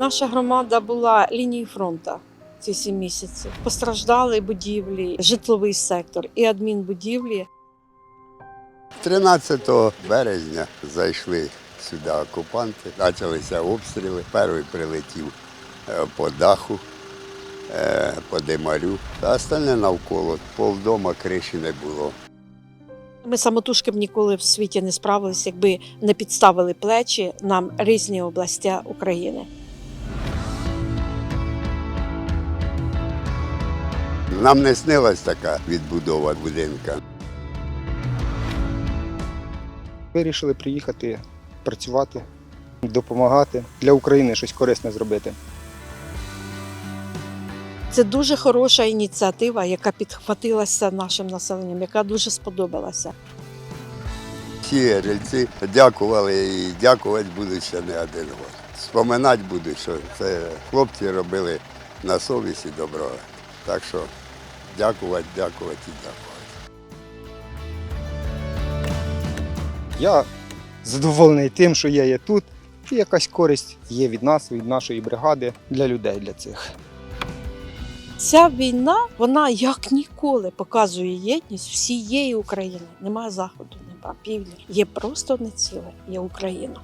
Наша громада була лінією фронту ці сім місяців. Постраждали будівлі, житловий сектор і адмінбудівлі. 13 березня зайшли сюди окупанти, почалися обстріли. Перший прилетів е, по даху, е, по димарю, а остальне навколо. Полдома криші не було. Ми самотужки б ніколи в світі не справилися, якби не підставили плечі нам різні області України. Нам не снилась така відбудова будинка. Вирішили приїхати працювати, допомагати для України щось корисне зробити. Це дуже хороша ініціатива, яка підхватилася нашим населенням, яка дуже сподобалася. Всі рільці дякували і дякувати будуть ще не один год. Споминати будуть, що це хлопці робили на совісті добро. Так що дякувати, дякувати і дякувати. Я задоволений тим, що я є тут, і якась користь є від нас, від нашої бригади для людей, для цих. Ця війна, вона як ніколи показує єдність всієї України. Немає заходу, немає півдня. Є просто одне ціле, є Україна.